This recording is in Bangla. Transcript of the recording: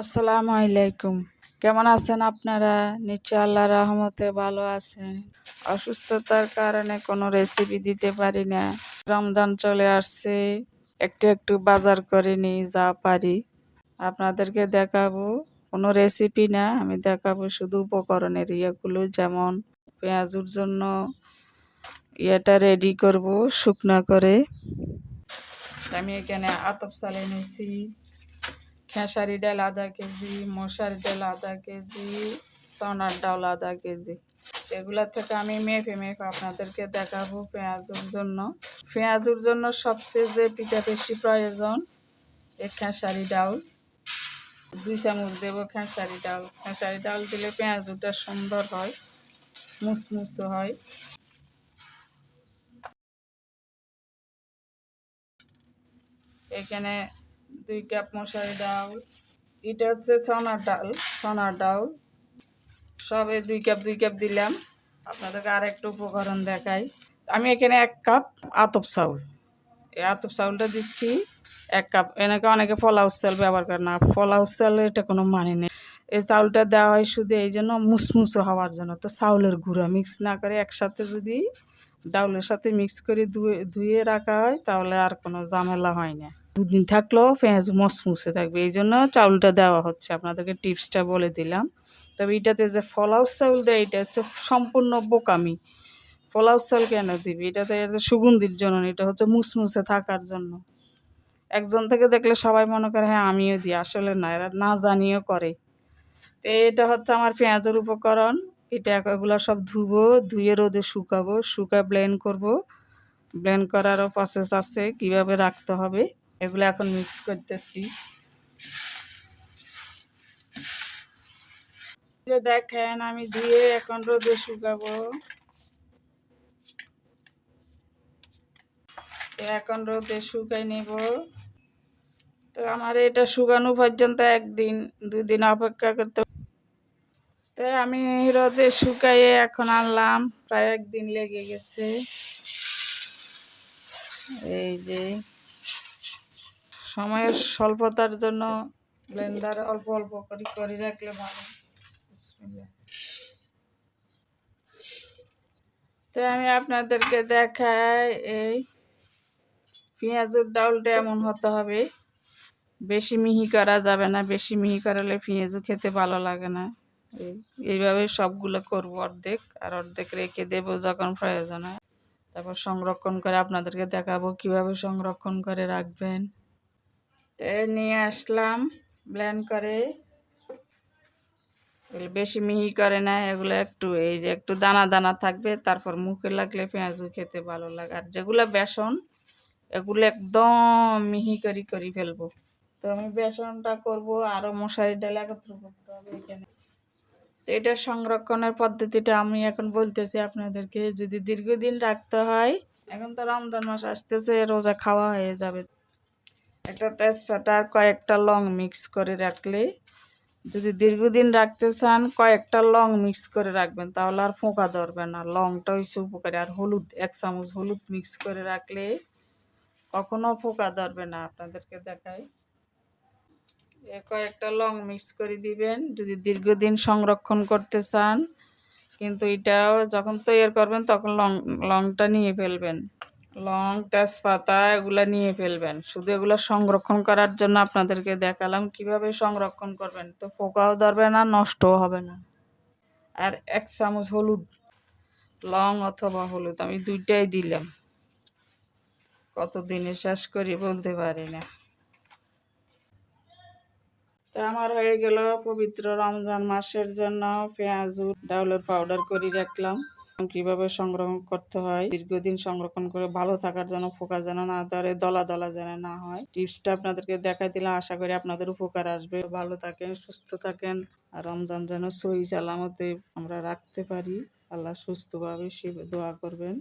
আসসালামু আলাইকুম। কেমন আছেন আপনারা? নিশ্চয় আল্লাহ রহমতে ভালো আছেন। অসুস্থতার কারণে কোনো রেসিপি দিতে পারি না। রমজান চলে আসছে। একটু একটু বাজার করে নিই যা পারি। আপনাদেরকে দেখাবো। কোনো রেসিপি না, আমি দেখাবো শুধু উপকরণের ইয়েগুলো যেমন পেঁয়াজুর জন্য ইয়েটা রেডি করব শুকনা করে। আমি এখানে আতপ চালে নিয়েছি। খেসারি ডাল আধা কেজি, মশারি ডাল আধা কেজি, সোনার ডাল আধা কেজি। এগুলা থেকে আমি মেপে মেপে আপনাদেরকে দেখাবো পেঁয়াজুর জন্য। পেঁয়াজুর জন্য সবচেয়ে যে পিঠা বেশি প্রয়োজন, এ খেসারি ডাল। দুই চামচ দেবো খেসারি ডাল। খেসারি ডাল দিলে পেঁয়াজুটা সুন্দর হয় মুসমুসো হয়। এখানে দুই কাপ মশারি ডাল, এটা হচ্ছে চনার ডাল চনার ডাল। সবে দুই কাপ দুই কাপ দিলাম। আপনাদেরকে আর একটু উপকরণ দেখাই। আমি এখানে এক কাপ আতপ চাউল। এই আতপ চাউলটা দিচ্ছি এক কাপ। এনেকে অনেকে ফলাউস চাল ব্যবহার করে না। ফলাউস চাল এটা কোনো মানে নেই। এই চাউলটা দেওয়া হয় শুধু এই জন্য মুসমুসো হওয়ার জন্য। তো চাউলের গুঁড়া মিক্স না করে একসাথে যদি ডাউলের সাথে মিক্স করে ধুয়ে ধুয়ে রাখা হয়, তাহলে আর কোনো ঝামেলা হয় না। দুদিন থাকলেও পেঁয়াজ মসমুসে থাকবে, এই জন্য চাউলটা দেওয়া হচ্ছে। আপনাদেরকে টিপসটা বলে দিলাম। তবে এটাতে যে ফলাউস চাউল দেয়, এটা হচ্ছে সম্পূর্ণ বোকামি। ফলাউস চাল কেন দিবি? এটাতে এটা সুগন্ধির জন্য এটা হচ্ছে মুসমুসে থাকার জন্য। একজন থেকে দেখলে সবাই মনে করে হ্যাঁ আমিও দিই। আসলে না, এরা না জানিও করে। তো এটা হচ্ছে আমার পেঁয়াজের উপকরণ। এটা এগুলো সব ধুবো, ধুয়ে রোদে শুকাবো, শুকা ব্লেন্ড করব। ব্লেন্ড করারও প্রসেস আছে, কীভাবে রাখতে হবে, এগুলো এখন মিক্স করতেছি। যে দেখেন, আমি ধুয়ে এখন রোদে শুকাবো। এখন রোদে শুকাই নেব। তো আমার এটা শুকানো পর্যন্ত একদিন, দুদিন অপেক্ষা করতে তো আমি রোদে শুকাইয়ে এখন আনলাম, প্রায় একদিন লেগে গেছে। এই যে সময়ের স্বল্পতার জন্য ব্লেন্ডার অল্প অল্প করে করে রাখলে ভালো। তো আমি আপনাদেরকে দেখাই, এই পেঁয়াজের ডাউলটা এমন হতে হবে, বেশি মিহি করা যাবে না, বেশি মিহি করালে পেঁয়াজও খেতে ভালো লাগে না। এইভাবে সবগুলো করব অর্ধেক আর অর্ধেক রেখে দেবো যখন প্রয়োজন হয়। তারপর সংরক্ষণ করে আপনাদেরকে দেখাবো কীভাবে সংরক্ষণ করে রাখবেন। নিয়ে আসলাম ব্ল্যান্ড করে। বেশি মিহি করে না, এগুলো একটু এই যে একটু দানা দানা থাকবে, তারপর মুখে লাগলে পেঁয়াজও খেতে ভালো লাগে। আর যেগুলো বেসন, এগুলো একদম মিহি করি করি ফেলব। তো আমি বেসনটা করব আরও মশারি ডাল একত্র করতে হবে এখানে। তো এটা সংরক্ষণের পদ্ধতিটা আমি এখন বলতেছি আপনাদেরকে, যদি দীর্ঘদিন রাখতে হয়, এখন তো রমজান মাস আসতেছে, রোজা খাওয়া হয়ে যাবে। একটা তেজপাতা কয়েকটা লং মিক্স করে রাখলে, যদি দীর্ঘদিন রাখতে চান, কয়েকটা লং মিক্স করে রাখবেন, তাহলে আর ফোঁকা ধরবে না। লংটা হচ্ছে উপকারী। আর হলুদ, এক চামচ হলুদ মিক্স করে রাখলে কখনো ফোঁকা ধরবে না। আপনাদেরকে দেখাই। কয়েকটা লং মিক্স করে দিবেন। যদি দীর্ঘদিন সংরক্ষণ করতে চান, কিন্তু এটাও যখন তৈরি করবেন, তখন লং, লংটা নিয়ে ফেলবেন। লং তেজপাতা এগুলো নিয়ে ফেলবেন। শুধু এগুলো সংরক্ষণ করার জন্য আপনাদেরকে দেখালাম কীভাবে সংরক্ষণ করবেন। তো পোকাও ধরবে না, নষ্টও হবে না। আর এক চামচ হলুদ, লং অথবা হলুদ, আমি দুইটাই দিলাম। কতদিনে শেষ করি বলতে পারি না। তো আমার হয়ে গেল পবিত্র রমজান মাসের জন্য পেঁয়াজ ডাউলের পাউডার করে রাখলাম। কীভাবে সংরক্ষণ করতে হয়, দীর্ঘদিন সংরক্ষণ করে ভালো থাকার জন্য ফোকা যেন না ধরে, দলা দলা যেন না হয়। টিপসটা আপনাদেরকে দেখাই দিলাম, আশা করি আপনাদের উপকার আসবে। ভালো থাকেন, সুস্থ থাকেন, আর রমজান যেন সই সালামতে আমরা রাখতে পারি। আল্লাহ সুস্থভাবে সে দোয়া করবেন।